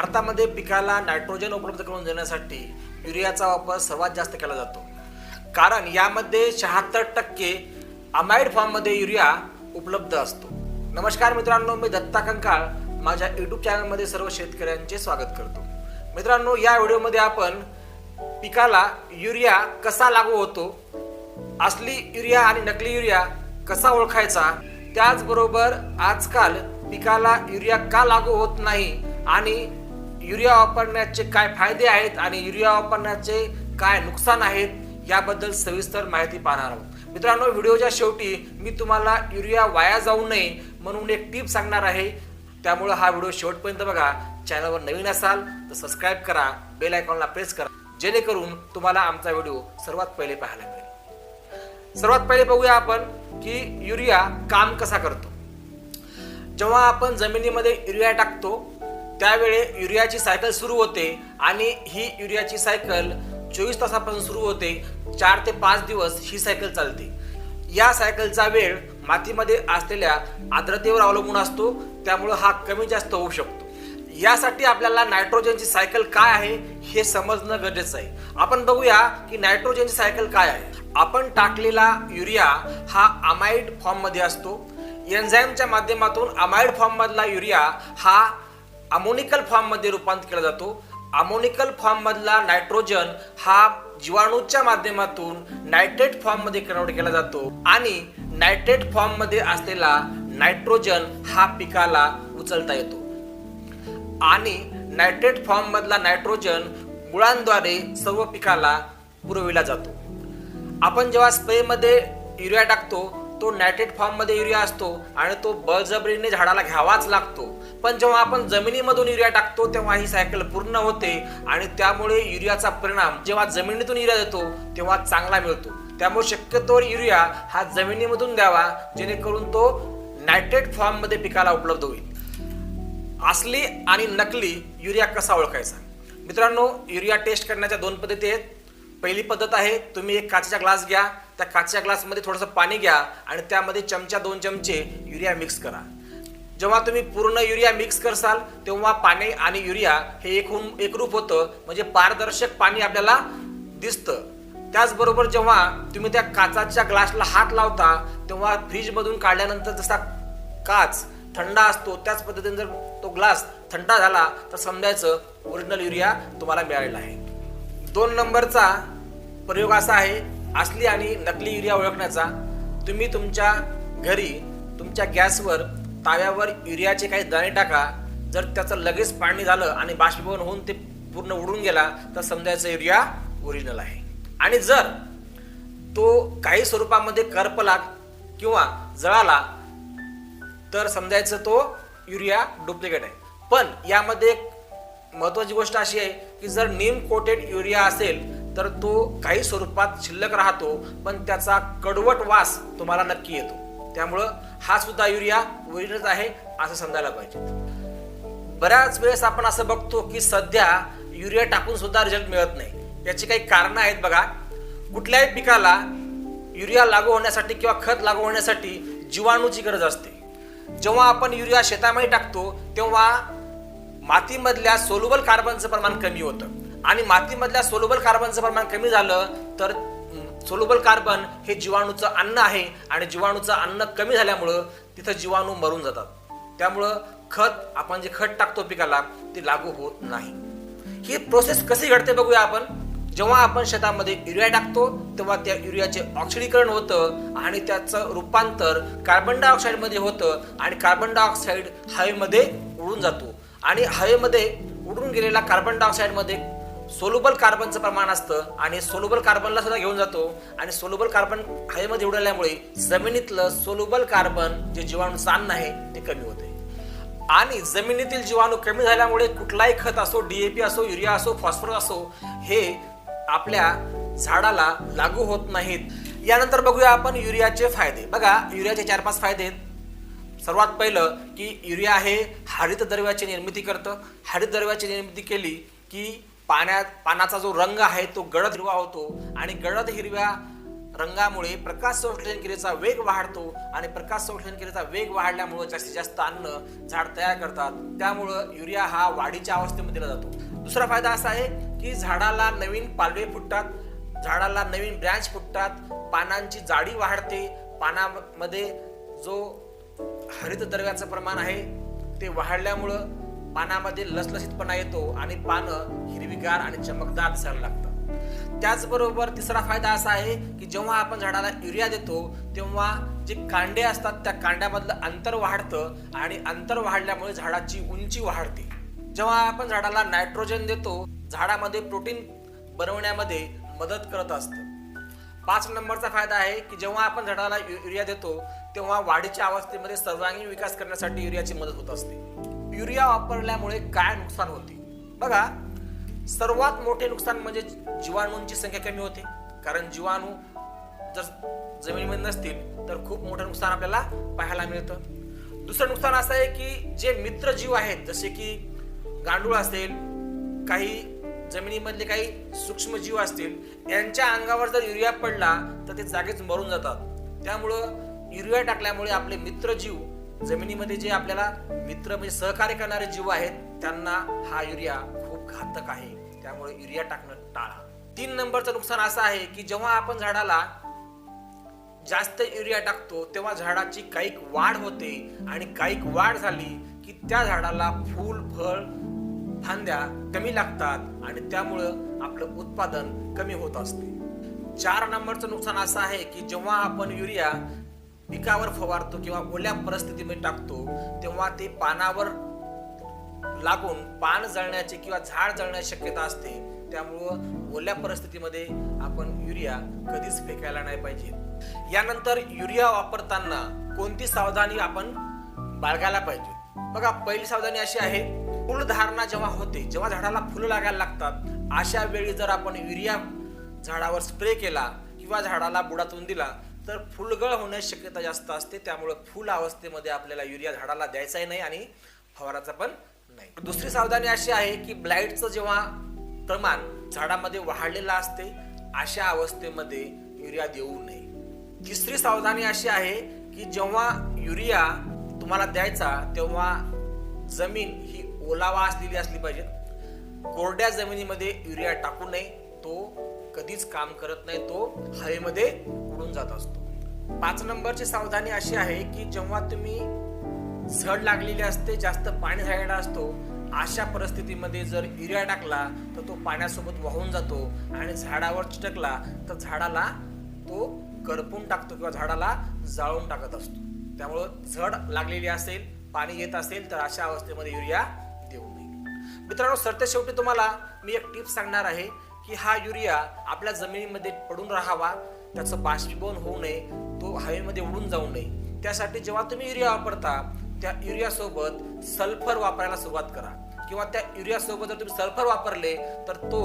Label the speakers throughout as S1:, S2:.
S1: भारतामध्ये पिकाला नायट्रोजन उपलब्ध करून देण्यासाठी युरियाचा वापर सर्वात जास्त केला जातो. कारण यामध्ये शहात्तर टक्के अमाइड फॉर्ममध्ये युरिया उपलब्ध असतो. नमस्कार मित्रांनो मी दत्ता कंकाळ. माझ्या यूट्यूब चॅनलमध्ये सर्व शेतकऱ्यांचे स्वागत करतो. मित्रांनो या व्हिडिओमध्ये आपण पिकाला युरिया कसा लागू होतो असली युरिया आणि नकली युरिया कसा ओळखायचा त्याचबरोबर आजकाल पिकाला युरिया का लागू होत नाही आणि युरिया वापरण्याचे काय फायदे आहेत आणि युरिया वापरण्याचे काय नुकसान आहेत याबद्दल सविस्तर माहिती पाहणार आहोत. मित्रांनो व्हिडिओच्या शेवटी मी तुम्हाला युरिया वाया जाऊ नये म्हणून एक टीप सांगणार आहे. त्यामुळे हा व्हिडिओ शेवटपर्यंत बघा. चॅनलवर नवीन असाल तर सबस्क्राईब करा. बेल आयकॉनला प्रेस करा. जेणेकरून तुम्हाला आमचा व्हिडिओ सर्वात पहिले पाहायला मिळेल. सर्वात पहिले बघूया आपण की युरिया काम कसा करतो. जेव्हा आपण जमिनीमध्ये युरिया टाकतो त्यावेळे युरियाची सायकल सुरू होते आणि ही युरियाची सायकल चोवीस तासापासून सुरू होते. चार ते पाच दिवस ही सायकल चालते. या सायकलचा वेळ मातीमध्ये असलेल्या आर्द्रतेवर अवलंबून असतो. त्यामुळं हा कमी जास्त होऊ शकतो. यासाठी आपल्याला नायट्रोजनची सायकल काय आहे हे समजणं गरजेचं आहे. आपण बघूया की नायट्रोजनची सायकल काय आहे. आपण टाकलेला युरिया हा अमाइड फॉर्ममध्ये असतो. एन्झाईमच्या माध्यमातून अमाइड फॉर्ममधला युरिया हा अमोनिकल फॉर्ममध्ये रूपांतर केला जातो. अमोनिकल फॉर्ममधला नायट्रोजन हा जीवाणूच्या माध्यमातून नायट्रेट फॉर्ममध्ये कन्वर्ट केला जातो आणि नायट्रेट फॉर्ममध्ये असलेला नायट्रोजन हा पिकाला उचलता येतो. आणि नायट्रेट फॉर्ममधला नायट्रोजन मुळांद्वारे सर्व पिकाला पुरविला जातो. आपण जेव्हा स्प्रेमध्ये युरिया टाकतो तो नायट्रेट फॉर्ममध्ये युरिया असतो आणि तो बळजबरीने झाडाला घ्यावाच लागतो. पण जेव्हा आपण जमिनीमधून युरिया टाकतो तेव्हा ही सायकल पूर्ण होते आणि त्यामुळे युरियाचा परिणाम जेव्हा जमिनीतून युरिया देतो तेव्हा चांगला मिळतो. त्यामुळे शक्यतोवर युरिया हा जमिनीमधून द्यावा जेणेकरून तो नायट्रेट फॉर्ममध्ये पिकाला उपलब्ध होईल. असली आणि नकली युरिया कसा ओळखायचा? मित्रांनो युरिया टेस्ट करण्याच्या दोन पद्धती आहेत. पहिली पद्धत आहे तुम्ही एक काचेचा ग्लास घ्या त्या काचच्या ग्लासमध्ये थोडंसं पाणी घ्या आणि त्यामध्ये चमचा दोन चमचे युरिया मिक्स करा. जेव्हा तुम्ही पूर्ण युरिया मिक्स करसाल तेव्हा पाणी आणि युरिया हे एकूण एकरूप होतं. म्हणजे पारदर्शक पाणी आपल्याला दिसतं. त्याचबरोबर जेव्हा तुम्ही त्या काचाच्या ग्लासला हात लावता तेव्हा फ्रीजमधून काढल्यानंतर जसा काच थंड असतो त्याच पद्धतीने जर तो ग्लास थंड झाला तर समजायचं ओरिजिनल युरिया तुम्हाला मिळालेला आहे. दोन नंबरचा प्रयोग असा आहे असली आणि नकली युरिया ओळखण्याचा तुम्ही तुमच्या घरी तुमच्या गॅसवर ताव्यावर युरियाचे काही दाणे टाका. जर त्याचं लगेच पाणी झालं आणि बाष्पीभवन होऊन ते पूर्ण उडून गेला तर समजायचं युरिया ओरिजिनल आहे. आणि जर तो काही स्वरूपामध्ये करपला किंवा जळाला तर समजायचं तो युरिया डुप्लिकेट आहे. पण यामध्ये एक महत्त्वाची गोष्ट अशी आहे की जर नीम कोटेड युरिया असेल तर तो काही स्वरूपात शिल्लक राहतो पण त्याचा कडवट वास तुम्हाला नक्की येतो. त्यामुळं हा सुद्धा युरिया वरीलच आहे असं समजायला पाहिजे. बऱ्याच वेळेस आपण असं बघतो की सध्या युरिया टाकून सुद्धा रिझल्ट मिळत नाही. याची काही कारणं आहेत बघा. कुठल्याही पिकाला युरिया लागू होण्यासाठी किंवा खत लागू होण्यासाठी जीवाणूची गरज असते. जेव्हा आपण युरिया शेतामध्ये टाकतो तेव्हा मातीमधल्या सोलुबल कार्बनचं प्रमाण कमी होतं. आणि मातीमधल्या सोलोबल कार्बनचं प्रमाण कमी झालं तर सोलोबल कार्बन हे जीवाणूचं अन्न आहे आणि जीवाणूचं अन्न कमी झाल्यामुळं तिथं जीवाणू मरून जातात. त्यामुळं खत आपण जे खत टाकतो पिकाला ते लागू होत नाही. ही प्रोसेस कशी घडते बघूया आपण. जेव्हा आपण शेतामध्ये युरिया टाकतो तेव्हा त्या युरियाचे ऑक्सिडीकरण होतं आणि त्याचं रूपांतर कार्बन डायऑक्साईडमध्ये होतं आणि कार्बन डायऑक्साईड हवेमध्ये उडून जातो. आणि हवेमध्ये उडून गेलेला कार्बन डायऑक्साईडमध्ये सोलुबल कार्बनचं प्रमाण असतं आणि सोलुबल कार्बनला सुद्धा घेऊन जातो. आणि सोलुबल कार्बन हवेमध्ये उडवल्यामुळे जमिनीतलं सोलुबल कार्बन जे जीवाणूचं अन्न आहे ते कमी होते. आणि जमिनीतील जीवाणू कमी झाल्यामुळे कुठलाही खत असो डीएपी असो युरिया असो फॉस्फरस असो हे आपल्या झाडाला लागू होत नाहीत. यानंतर बघूया आपण युरियाचे फायदे. बघा युरियाचे चार पाच फायदे आहेत. सर्वात पहिलं की युरिया हे हरितद्रव्याची निर्मिती करतं. हरितद्रव्याची निर्मिती केली की पाण्यात पानाचा जो रंग आहे तो गडद हिरवा होतो आणि गडद हिरव्या रंगामुळे प्रकाश संश्लेषण क्रियेचा वेग वाढतो आणि प्रकाश संश्लेषण क्रियेचा वेग वाढल्यामुळे जास्तीत जास्त अन्न झाड तयार करतात. त्यामुळं युरिया हा वाढीच्या अवस्थेमध्ये दिला जातो. दुसरा फायदा असा आहे की झाडाला नवीन पालवे फुटतात झाडाला नवीन ब्रँच फुटतात पानांची जाडी वाढते पानामध्ये जो हरित द्रव्याचं प्रमाण आहे ते वाढल्यामुळं पानामध्ये लसलसीतपणा येतो आणि पानं हिरवीगार आणि चमकदार दिसायला लागतं. त्याचबरोबर तिसरा फायदा असा आहे की जेव्हा आपण झाडाला युरिया देतो तेव्हा जे कांडे असतात त्या कांड्यामधलं अंतर वाढतं आणि अंतर वाढल्यामुळे झाडाची उंची वाढते. जेव्हा आपण झाडाला नायट्रोजन देतो झाडामध्ये प्रोटीन बनवण्यामध्ये मदत करत असतं. पाच नंबरचा फायदा आहे की जेव्हा आपण झाडाला युरिया देतो तेव्हा वाढीच्या अवस्थेमध्ये सर्वांगीण विकास करण्यासाठी युरियाची मदत होत असते. युरिया वापरल्यामुळे काय नुकसान होते? बघा सर्वात मोठे नुकसान म्हणजे जीवाणूंची संख्या कमी होते. कारण जीवाणू जर जमिनीमध्ये नसतील तर खूप मोठं नुकसान आपल्याला पाहायला मिळतं. दुसरं नुकसान असं आहे की जे मित्र जीव आहेत जसे की गांडूळ असेल काही जमिनीमधले काही सूक्ष्मजीव असतील यांच्या अंगावर जर युरिया पडला तर ते जागेच मरून जातात. त्यामुळं युरिया टाकल्यामुळे आपले मित्र जीव जमिनीमध्ये जे आपल्याला मित्र म्हणजे सहकार्य करणारे जीव आहेत त्यांना हा युरिया खूप घातक आहे. त्यामुळे युरिया टाकणं टाळा. तीन नंबरचं नुकसान असं आहे की जेव्हा आपण झाडाला जास्त युरिया टाकतो तेव्हा झाडाची काहीक वाढ होते आणि काहीक वाढ झाली की त्या झाडाला फूल फळ फांद्या कमी लागतात आणि त्यामुळं आपलं उत्पादन कमी होत असते. चार नंबरचं नुकसान असं आहे की जेव्हा आपण युरिया पिकावर फवारतो किंवा ओल्या परिस्थितीमध्ये टाकतो तेव्हा ते पानावर लागून पान जळण्याची किंवा झाड जळण्याची शक्यता असते. त्यामुळं ओल्या परिस्थितीमध्ये आपण युरिया कधीच फेकायला नाही पाहिजे. यानंतर युरिया वापरताना कोणती सावधानी आपण बाळगायला पाहिजे? बघा पहिली सावधानी अशी आहे फुलधारणा जेव्हा होते जेव्हा झाडाला फुलं लागायला लागतात अशा वेळी जर आपण युरिया झाडावर स्प्रे केला किंवा झाडाला बुडातून दिला तर फुलगळ होण्याची शक्यता जास्त असते. त्यामुळे फुल अवस्थेमध्ये आपल्याला युरिया झाडाला द्यायचाही नाही आणि फवाराचा पण नाही. दुसरी सावधानी अशी आहे की ब्लाईटचं जेव्हा प्रमाण झाडामध्ये वाढलेलं असते अशा अवस्थेमध्ये युरिया देऊ नये. तिसरी सावधानी अशी आहे की जेव्हा युरिया तुम्हाला द्यायचा तेव्हा जमीन ही ओलावा असलेली असली पाहिजे. कोरड्या जमिनीमध्ये युरिया टाकू नये. तो कधीच काम करत नाही. तो हवेमध्ये उडून जात असतो. पाच नंबरची सावधानी अशी आहे की जेव्हा तुम्ही झड लागलेली असते जास्त पाणी झालेला असतो. अशा परिस्थितीमध्ये जर युरिया टाकला तर तो पाण्यासोबत वाहून जातो आणि झाडावर चिटकला तर झाडाला तो करपून टाकतो किंवा झाडाला जाळून टाकत असतो. त्यामुळं झड लागलेली असेल पाणी येत असेल तर अशा अवस्थेमध्ये युरिया देऊ नये. मित्रांनो सरते शेवटी तुम्हाला मी एक टिप्स सांगणार आहे की हा युरिया आपल्या जमिनीमध्ये पडून राहावा त्याचं बाष्पीभवन होऊ नये तो हवेमध्ये उडून जाऊ नये. त्यासाठी जेव्हा तुम्ही युरिया वापरता त्या युरियासोबत सल्फर वापरायला सुरुवात करा. किंवा त्या युरियासोबत जर तुम्ही सल्फर वापरले तर तो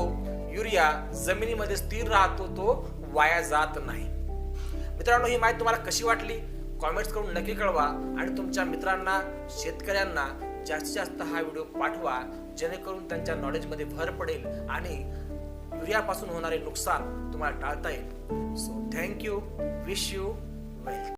S1: युरिया जमिनीमध्ये स्थिर राहतो तो वाया जात नाही. मित्रांनो ही माहिती तुम्हाला कशी वाटली? कॉमेंट्स करून नक्की कळवा आणि तुमच्या मित्रांना शेतकऱ्यांना जास्तीत जास्त हा व्हिडिओ पाठवा जेणेकरून त्यांच्या नॉलेजमध्ये भर पडेल आणि युरियापासून होणारे नुकसान तुम्हाला टाळता येईल. So thank you wish you well